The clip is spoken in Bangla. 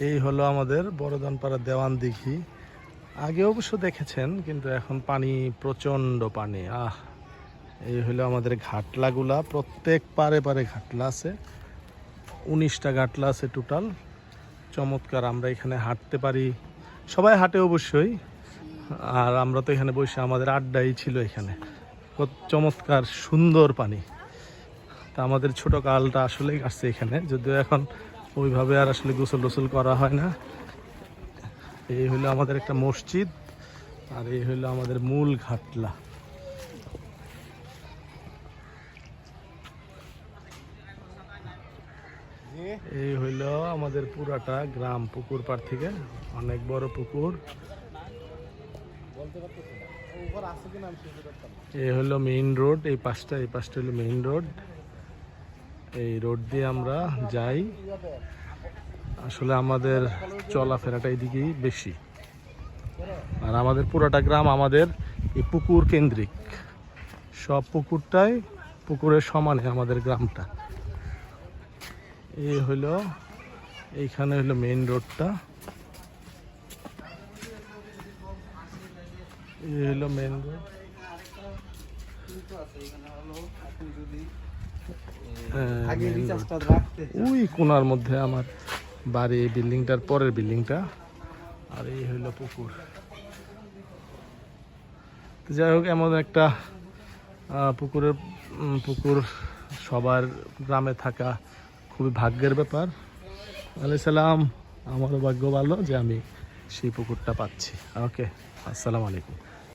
এই হলো আমাদের বড়দানপাড়া দেওয়ান দিঘি। আগে অবশ্য দেখেছেন, কিন্তু এখন পানি, প্রচণ্ড পানি। আহ, এই হলো আমাদের ঘাটলাগুলা। প্রত্যেক পারে পারে ঘাটলা আছে। উনিশটা ঘাটলা আছে টোটাল চমৎকার, আমরা এখানে হাঁটতে পারি। সবাই হাঁটে অবশ্যই। আর আমরা তো এখানে বসে আমাদের আড্ডাই ছিল এখানে। চমৎকার, সুন্দর পানি। তা আমাদের ছোট কালটা আসলেই আসছে এখানে। যদিও এখন ওইভাবে আর আসলে গোসল টোসল করা হয় না। এই হলো আমাদের একটা মসজিদ আর এই হলো আমাদের মূল ঘাটলা। এই হইল আমাদের পুরাটা গ্রাম, পুকুর পাড় থেকে। অনেক বড় পুকুর। এই হলো মেইন রোড এই পাশটা এই পাশটা হলো মেইন রোড এই রোড দিয়ে আমরা যাই। আসলে আমাদের চলাফেরাটা এদিকেই বেশি। আর আমাদের পুরাটা গ্রাম আমাদের এই পুকুর কেন্দ্রিক। সব পুকুরটাই পুকুরের সমানে আমাদের গ্রামটা। এই হলো এইখানে হলো মেইন রোডটা এই হলো মেইন রোড। ওই কোনার মধ্যে আমার বাড়ি এই বিল্ডিংটার পরের বিল্ডিংটা। আর এই হইল পুকুর। যাই হোক এমন একটা পুকুরের পুকুর সবার গ্রামে থাকা খুবই ভাগ্যের ব্যাপার। সালাম আমারও ভাগ্য ভালো যে আমি সেই পুকুরটা পাচ্ছি। ওকে আসসালামু আলাইকুম।